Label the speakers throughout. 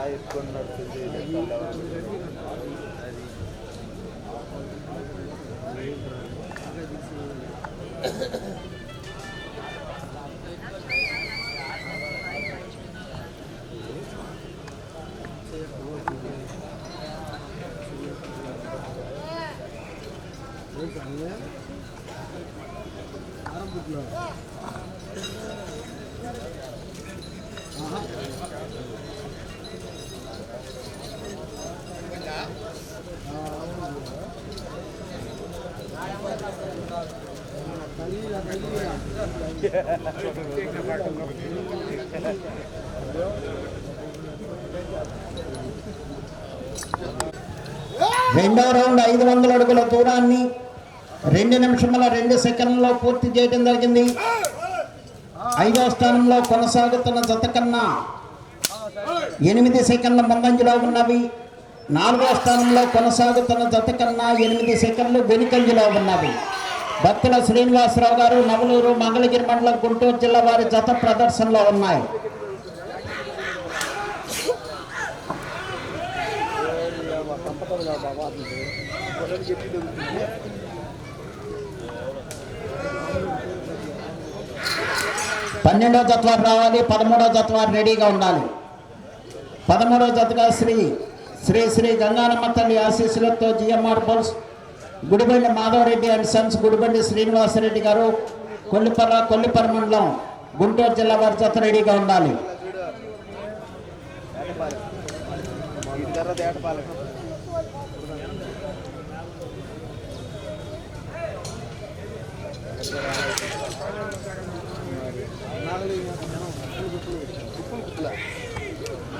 Speaker 1: అలా ఎక్కువ నడుస్తుంది
Speaker 2: రెండో రౌండ్ ఐదు వందల అడుగుల దూరాన్ని రెండు నిమిషముల రెండు సెకండ్లలో పూర్తి చేయడం జరిగింది. ఐదో స్థానంలో కొనసాగుతున్న జత కన్నా ఎనిమిది సెకండ్ల ముందంజలో ఉన్నవి. నాలుగో స్థానంలో కొనసాగుతున్న జత కన్నా ఎనిమిది సెకండ్లు వెనుకంజలో ఉన్నవి. భక్తుల శ్రీనివాసరావు గారు నవలూరు మంగళగిరి మండలం గుంటూరు జిల్లా వారి జత ప్రదర్శనలో ఉన్నాయి. పన్నెండో జత్వారు రావాలి పదమూడో జత్వారు రెడీగా ఉండాలి. పదమూడో జతగా శ్రీ శ్రీ శ్రీ గంగానమ్మ తల్లి ఆశీస్సులతో జిఎంఆర్ బోల్స్ గుడిబండి మాధవరెడ్డి అండ్ సన్స్ గుడిబండి శ్రీనివాసరెడ్డి గారు కొల్లిపర్ర కొల్లిపర్ర మండలం గుంటూరు జిల్లా వారి జత రెడీగా ఉండాలి.
Speaker 1: ఏటపాలెం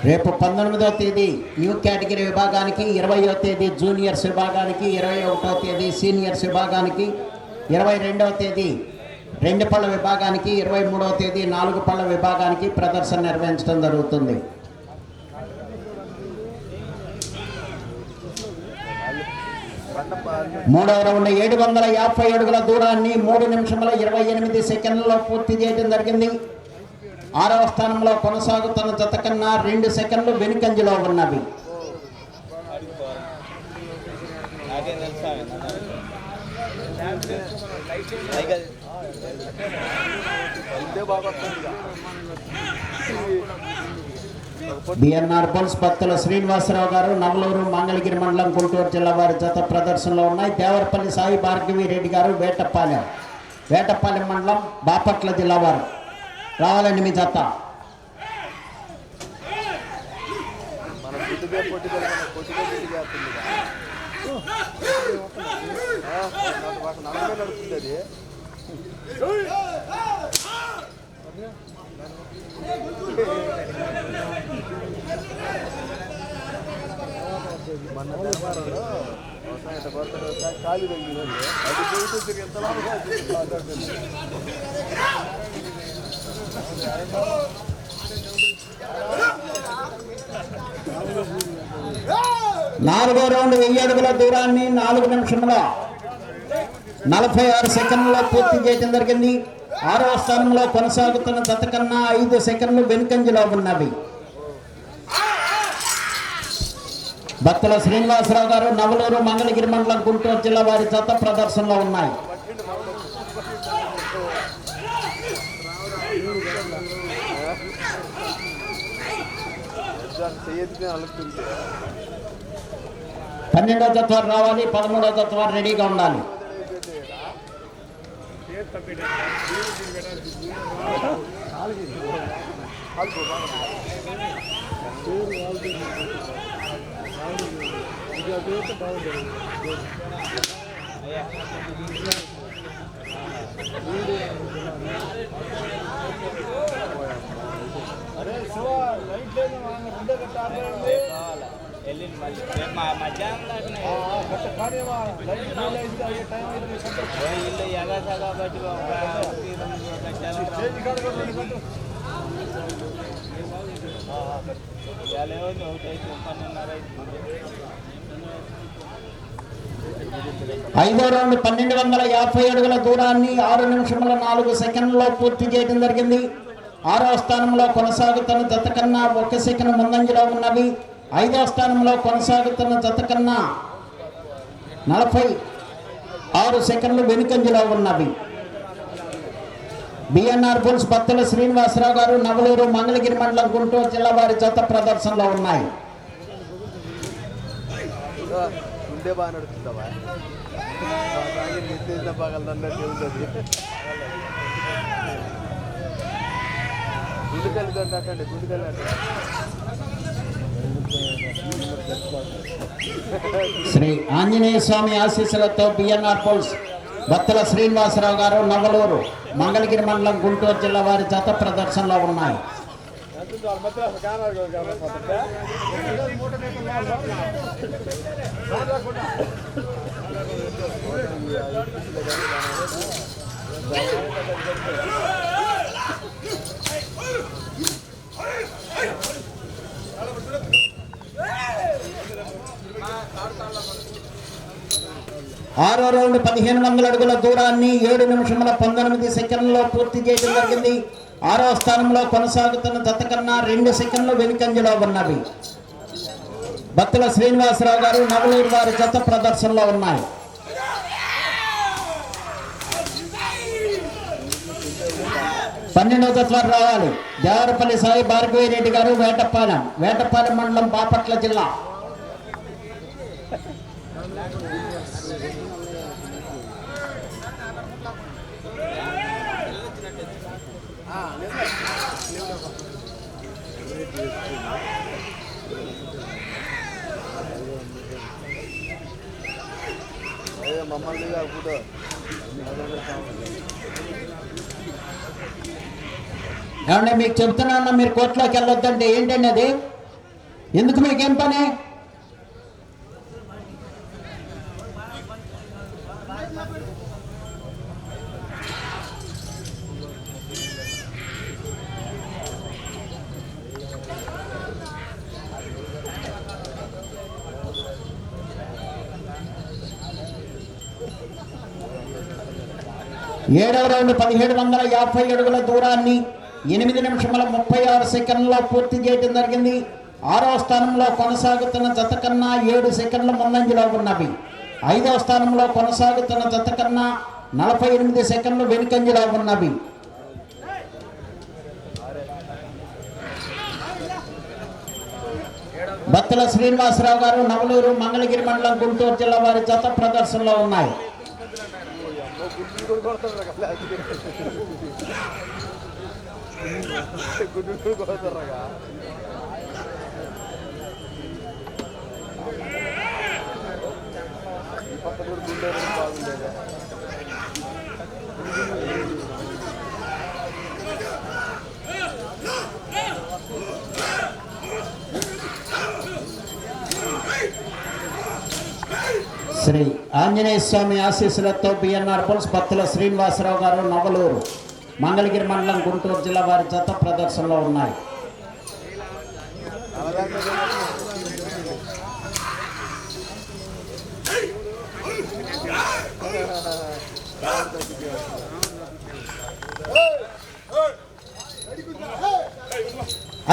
Speaker 2: రేపు పంతొమ్మిదవ తేదీ న్యూ కేటగిరీ విభాగానికి ఇరవయో తేదీ జూనియర్స్ విభాగానికి ఇరవై ఒకటో తేదీ సీనియర్స్ విభాగానికి ఇరవై రెండవ తేదీ రెండు పళ్ళ విభాగానికి ఇరవై మూడవ తేదీ నాలుగు పళ్ళ విభాగానికి ప్రదర్శన నిర్వహించడం జరుగుతుంది. మూడవ రౌండ్ ఏడు వందల యాభై అడుగుల దూరాన్ని మూడు నిమిషముల ఇరవై ఎనిమిది సెకండ్లలో పూర్తి చేయడం జరిగింది. ఆరవ స్థానంలో కొనసాగుతున్న జత కన్నా రెండు సెకండ్లు వెనుకంజలో ఉన్నవి. బిఎన్ఆర్ బుల్స్ భక్తుల శ్రీనివాసరావు గారు నవలూరు మంగళగిరి మండలం గుంటూరు జిల్లా వారి జత ప్రదర్శనలో ఉన్నాయి. దేవరపల్లి సాయి భార్గవి రెడ్డి గారు వేటపాలెం. వేటపాలెం మండలం బాపట్ల జిల్లా వారు. రావాలండి మీ చెత్త
Speaker 1: మన వ్యాపారంలో ఖాళీ తగ్గిందండి అది పోతే ఎంత లాభం
Speaker 2: నాలుగో రౌండ్ వెయ్యి అడుగుల దూరాన్ని నాలుగు నిమిషంలో నలభై ఆరు సెకండ్లలో పూర్తి చేయడం జరిగింది. ఆరవ స్థానంలో కొనసాగుతున్న జత కన్నా ఐదు సెకండ్లు వెనుకంజలో ఉన్నవి. భక్తుల శ్రీనివాసరావు గారు నవలూరు మంగళగిరి మండలం గుంటూరు జిల్లా వారి జత ప్రదర్శనలో ఉన్నాయి. పన్నెండో జత వారు రావాలి పదమూడో జత వారు రెడీగా ఉండాలి
Speaker 1: అరే
Speaker 3: ఇల్లు కాబట్టి
Speaker 1: రెండు
Speaker 3: ఇవాళ ఒకటి పన్నెండున్నర
Speaker 2: ఐదో రౌండ్ పన్నెండు వందల యాభై అడుగుల దూరాన్ని ఆరు నిమిషముల నాలుగు సెకండ్లో పూర్తి చేయడం జరిగింది. ఆరో స్థానంలో కొనసాగుతున్న జత కన్నా ఒక సెకండ్ ముందంజలో ఉన్నవి. ఐదో స్థానంలో కొనసాగుతున్న జత కన్నా నలభై ఆరు సెకండ్లు వెనుకంజలో ఉన్నవి. బిఎన్ఆర్ బుల్స్ భక్తుల శ్రీనివాసరావు గారు నవలూరు మంగళగిరి మండలం గుంటూరు జిల్లా వారి జత ప్రదర్శనలో ఉన్నాయి.
Speaker 1: బాగా నడుస్తుందమ్మా నిర్దేశించిన
Speaker 2: శ్రీ ఆంజనేయ స్వామి ఆశీస్సులతో బిఎన్ఆర్ పోల్స్ బత్తల శ్రీనివాసరావు గారు నవలూరు మంగళగిరి మండలం గుంటూరు జిల్లా వారి జత ప్రదర్శనలో ఉన్నాయి. ఆరో రౌండ్ పదిహేను వందల అడుగుల దూరాన్ని ఏడు నిమిషముల పంతొమ్మిది సెకండ్లో పూర్తి చేయడం జరిగింది. ఆరో స్థానంలో కొనసాగుతున్న జత కన్నా రెండు సెకండ్లు వెనుకంజలో ఉన్నవి. బత్తుల శ్రీనివాసరావు గారు నవలూరు వారి జత ప్రదర్శనలో ఉన్నాయి. పన్నెండవ తత్వాలు రావాలి. దేవరపల్లి సాయి భార్గవి రెడ్డి గారు వేటపాలెం వేటపాలెం మండలం బాపట్ల జిల్లా.
Speaker 1: అదే మమ్మల్ని ఫోటో
Speaker 2: ఏమంటే మీకు చెప్తున్నా మీరు కోర్టులోకి వెళ్ళొద్దంటే ఏంటండి అది? ఎందుకు మీకేం పని? ఏడవ రౌండ్ పదిహేడు వందల యాభై అడుగుల దూరాన్ని ఎనిమిది నిమిషముల ముప్పై ఆరు సెకండ్లలో పూర్తి చేయడం జరిగింది. ఆరో స్థానంలో కొనసాగుతున్న జత కన్నా ఏడు సెకండ్ల ముందంజలో ఉన్నవి. ఐదవ స్థానంలో కొనసాగుతున్న జత కన్నా నలభై ఎనిమిది సెకండ్లు వెనుకంజలో ఉన్నవి. బత్తల శ్రీనివాసరావు గారు నవలూరు మంగళగిరి మండలం గుంటూరు జిల్లా వారి జత ప్రదర్శనలో ఉన్నాయి.
Speaker 1: గుడ్డు కూడా కొడతారు కదా గుడ్డు కూడా కొడతారు కదా ఈ పక్క కూడా గుండె బాగుండేది
Speaker 2: శ్రీ ఆంజనేయ స్వామి ఆశీస్సులతో బిఎన్ఆర్ పుల్స్ భక్తుల శ్రీనివాసరావు గారు నవలూరు మంగళగిరి మండలం గుంటూరు జిల్లా వారి జత ప్రదర్శనలో ఉన్నాయి.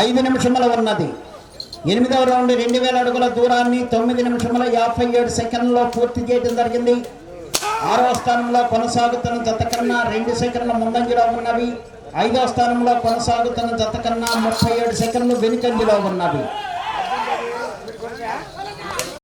Speaker 2: ఐదు నిమిషముల ఉన్నది. ఎనిమిదవ రౌండ్ రెండు వేల అడుగుల దూరాన్ని తొమ్మిది నిమిషముల యాభై ఏడు సెకండ్లలో పూర్తి చేయడం జరిగింది. ఆరవ స్థానంలో కొనసాగుతున్న జత కన్నా రెండు సెకండ్ల ముందంజలో ఉన్నవి. ఐదవ స్థానంలో కొనసాగుతున్న జత కన్నా ముప్పై ఏడు సెకండ్లు వెనుకంజలో ఉన్నవి.